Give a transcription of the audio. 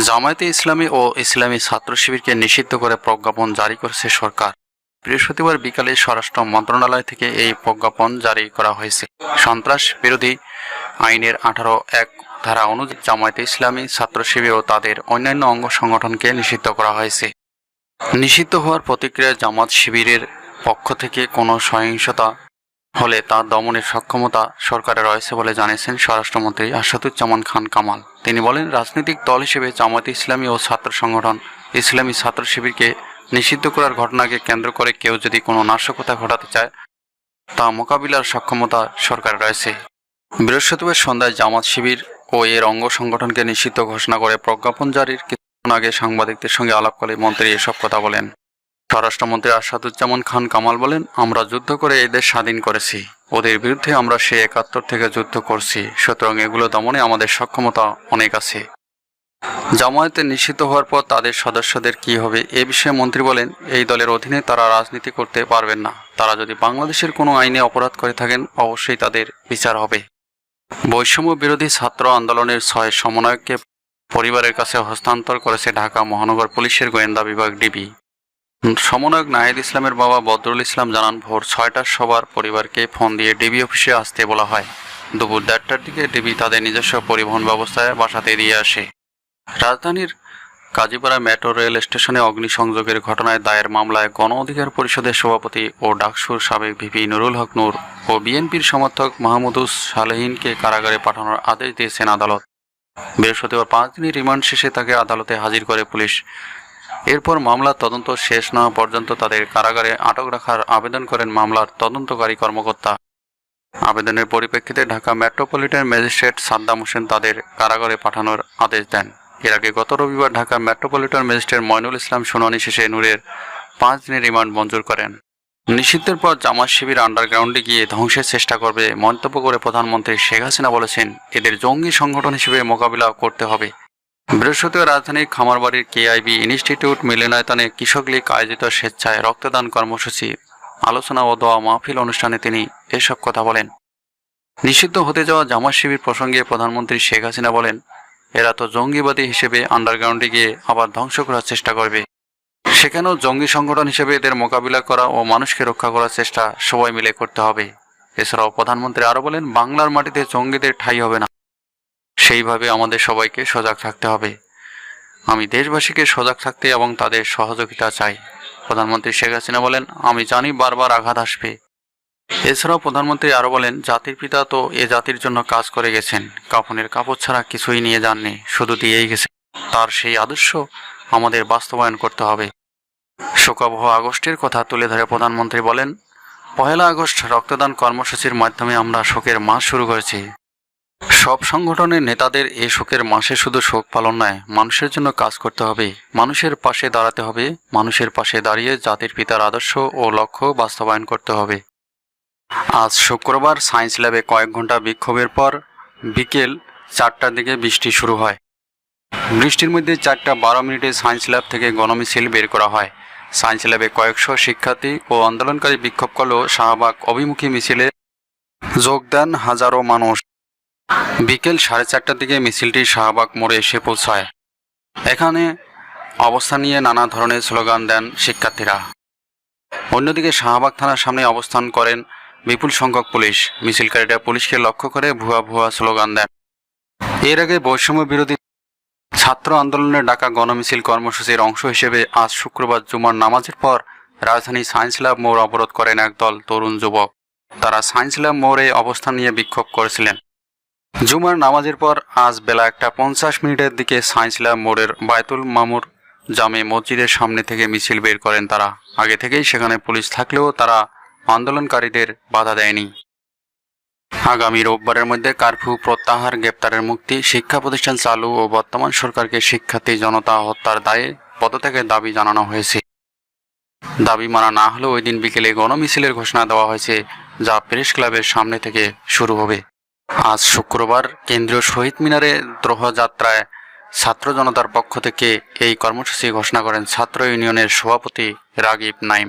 জামায়াতে ইসলামী ও ইসলামী ছাত্র শিবিরকে নিষিদ্ধ করে প্রজ্ঞাপন জারি করেছে সরকার। বৃহস্পতিবার বিকালে স্বরাষ্ট্র মন্ত্রণালয় থেকে এই প্রজ্ঞাপন জারি করা হয়েছে। সন্ত্রাস বিরোধী আইনের আঠারো এক ধারা অনুযায়ী জামায়াতে ইসলামী ছাত্র শিবির ও তাদের অন্যান্য অঙ্গ সংগঠনকে নিষিদ্ধ করা হয়েছে। নিষিদ্ধ হওয়ার প্রতিক্রিয়ায় জামাত শিবিরের পক্ষ থেকে কোনো সহিংসতা হলে তা দমনের সক্ষমতা সরকারের রয়েছে বলে জানিয়েছেন স্বরাষ্ট্রমন্ত্রী আসাদুজ্জামান খান কামাল। তিনি বলেন, রাজনৈতিক দল হিসেবে জামায়াতে ইসলামী ও ছাত্র সংগঠন ইসলামী ছাত্র শিবিরকে নিষিদ্ধ করার ঘটনাকে কেন্দ্র করে কেউ যদি কোনো নাশকতা ঘটাতে চায়, তা মোকাবিলার সক্ষমতা সরকার রয়েছে। বৃহস্পতিবার সন্ধ্যায় জামাত শিবির ও এর অঙ্গ সংগঠনকে নিষিদ্ধ ঘোষণা করে প্রজ্ঞাপন জারির কিছুক্ষণ আগে সাংবাদিকদের সঙ্গে আলাপকালে মন্ত্রী এসব কথা বলেন। স্বরাষ্ট্রমন্ত্রী আসাদুজ্জামান খান কামাল বলেন, আমরা যুদ্ধ করে এই দেশ স্বাধীন করেছি। ওদের বিরুদ্ধে আমরা সে একাত্তর থেকে যুদ্ধ করছি। সুতরাং এগুলো দমনে আমাদের সক্ষমতা অনেক আছে। জামায়াতে নিষিদ্ধ হওয়ার পর তাদের সদস্যদের কি হবে, এ বিষয়ে মন্ত্রী বলেন, এই দলের অধীনে তারা রাজনীতি করতে পারবেন না। তারা যদি বাংলাদেশের কোনো আইনে অপরাধ করে থাকেন, অবশ্যই তাদের বিচার হবে। বৈষম্য বিরোধী ছাত্র আন্দোলনের ছয় সমন্বয়ককে পরিবারের কাছে হস্তান্তর করেছে ঢাকা মহানগর পুলিশের গোয়েন্দা বিভাগ ডিবি। সমন্বয়ক নাহিদ ইসলামের বাবা বদরুল ইসলাম জানান, ভোর ছয়টার সবার পরিবারকে ফোন দিয়ে ডিবি অফিসে আসতে বলা হয়। দুপুর দেড়টার দিকে ডিবি তাদের নিজস্ব পরিবহন ব্যবস্থায় বাসাতে দিয়ে আসে। রাজধানীর কাজীপাড়া মেট্রো রেল স্টেশনে অগ্নিসংযোগের ঘটনায় দায়ের মামলায় গণ অধিকার পরিষদের সভাপতি ও ডাকসুর সাবেক ভিপি নুরুল হক নূর ও বিএনপির সমর্থক মাহমুদুস সালেহিনকে কারাগারে পাঠানোর আদেশ দিয়েছেন আদালত। বৃহস্পতিবার পাঁচ দিনের রিমান্ড শেষে তাকে আদালতে হাজির করে পুলিশ। এরপর মামলার তদন্ত শেষ না পর্যন্ত তাদের কারাগারে আটক রাখার আবেদন করেন মামলার তদন্তকারী কর্মকর্তা। আবেদনের পরিপ্রেক্ষিতে ঢাকা মেট্রোপলিটন ম্যাজিস্ট্রেট সাদ্দাম হোসেন তাদের কারাগারে পাঠানোর আদেশ দেন। এর আগে গত রবিবার ঢাকা মেট্রোপলিটন ম্যাজিস্ট্রেট ময়নুল ইসলাম শুনানি শেষে নূরের পাঁচ দিনের রিমান্ড মঞ্জুর করেন। নিষিদ্ধের পর জামাত শিবির আন্ডারগ্রাউন্ডে গিয়ে ধ্বংসের চেষ্টা করবে মন্তব্য করে প্রধানমন্ত্রী শেখ হাসিনা বলেছেন, এদের জঙ্গি সংগঠন হিসেবে মোকাবিলা করতে হবে। বৃহস্পতিবার রাজধানীর খামারবাড়ির কেআইবি ইনস্টিটিউট মিলনায়তনে কৃষক লীগ আয়োজিত স্বেচ্ছায় রক্তদান কর্মসূচি, আলোচনা ও দোয়া মাহফিল অনুষ্ঠানে তিনি এসব কথা বলেন। নিষিদ্ধ হতে যাওয়া জামাত শিবির প্রসঙ্গে প্রধানমন্ত্রী শেখ হাসিনা বলেন, এরা তো জঙ্গিবাদী হিসেবে আন্ডারগ্রাউন্ডে গিয়ে আবার ধ্বংস করার চেষ্টা করবে। সেখানেও জঙ্গি সংগঠন হিসেবে এদের মোকাবিলা করা ও মানুষকে রক্ষা করার চেষ্টা সবাই মিলে করতে হবে। এছাড়াও প্রধানমন্ত্রী আরও বলেন, বাংলার মাটিতে জঙ্গিদের ঠাঁই হবে না। সেইভাবে আমাদের সবাইকে সজাগ থাকতে হবে। আমি দেশবাসীকে সজাগ থাকতে এবং তাদের সহযোগিতা চাই। প্রধানমন্ত্রী শেখ হাসিনা বলেন, আমি জানি বারবার আঘাত আসবে। এছাড়াও প্রধানমন্ত্রী আরও বলেন, জাতির পিতা তো এ জাতির জন্য কাজ করে গেছেন। কাফনের কাপড় ছাড়া কিছুই নিয়ে যাননি, শুধু দিয়েই গেছেন তার সেই আদর্শ আমাদের বাস্তবায়ন করতে হবে। শোকাবহ আগস্টের কথা তুলে ধরে প্রধানমন্ত্রী বলেন, পহেলা আগস্ট রক্তদান কর্মসূচির মাধ্যমে আমরা শোকের মাস শুরু করেছি। সব সংগঠনের নেতাদের এই শোকের মাসে শুধু শোক পালন নয়, মানুষের জন্য কাজ করতে হবে। মানুষের পাশে দাঁড়াতে হবে, মানুষের পাশে দাঁড়িয়ে জাতির পিতার আদর্শ ও লক্ষ্য বাস্তবায়ন করতে হবে। আজ শুক্রবার সায়েন্স ল্যাবে কয়েক ঘণ্টা বিক্ষোভের পর বিকেল চারটার দিকে বৃষ্টি শুরু হয়। বৃষ্টির মধ্যে চারটা বারো মিনিটে সায়েন্স ল্যাব থেকে গণমিছিল বের করা হয়। সায়েন্স ল্যাবে কয়েকশো শিক্ষার্থী ও আন্দোলনকারী বিক্ষোভ করলেও শাহবাগ অভিমুখী মিছিলে যোগ দেন হাজারো মানুষ। বিকেল সাড়ে চারটার দিকে মিছিলটি শাহবাগ মোড়ে এসে পৌঁছায়। এখানে অবস্থান নিয়ে নানা ধরনের স্লোগান দেন শিক্ষার্থীরা। অন্যদিকে শাহবাগ থানার সামনে অবস্থান করেন বিপুল সংখ্যক পুলিশ। মিছিলকারীরা পুলিশকে লক্ষ্য করে ভুয়া ভুয়া স্লোগান দেন। এর আগে বৈষম্য বিরোধী ছাত্র আন্দোলনের ডাকা গণমিছিল কর্মসূচির অংশ হিসেবে আজ শুক্রবার জুমার নামাজের পর রাজধানী সায়েন্স ল্যাব মোড় অবরোধ করেন একদল তরুণ যুবক। তারা সায়েন্স ল্যাব মোড়ে অবস্থান নিয়ে বিক্ষোভ করেছিলেন। জুমার নামাজের পর আজ বেলা একটা পঞ্চাশ মিনিটের দিকে সায়েন্স ল্যাব মোড়ের বায়তুল মামুর জামে মসজিদের সামনে থেকে মিছিল বের করেন তারা। আগে থেকেই সেখানে পুলিশ থাকলেও তারা আন্দোলনকারীদের বাধা দেয়নি। আগামী রোববারের মধ্যে কারফিউ প্রত্যাহার, গ্রেপ্তারের মুক্তি, শিক্ষা প্রতিষ্ঠান চালু ও বর্তমান সরকারকে শিক্ষার্থী জনতা হত্যার দায়ে পদত্যাগের দাবি জানানো হয়েছে। দাবি মানা না হলেও ওই দিন বিকেলে গণমিছিলের ঘোষণা দেওয়া হয়েছে, যা প্রেস ক্লাবের সামনে থেকে শুরু হবে। আজ শুক্রবার কেন্দ্রীয় শহীদ মিনারে দ্রোহযাত্রায় ছাত্র জনতার পক্ষ থেকে এই কর্মসূচি ঘোষণা করেন ছাত্র ইউনিয়নের সভাপতি রাগিব নাইম।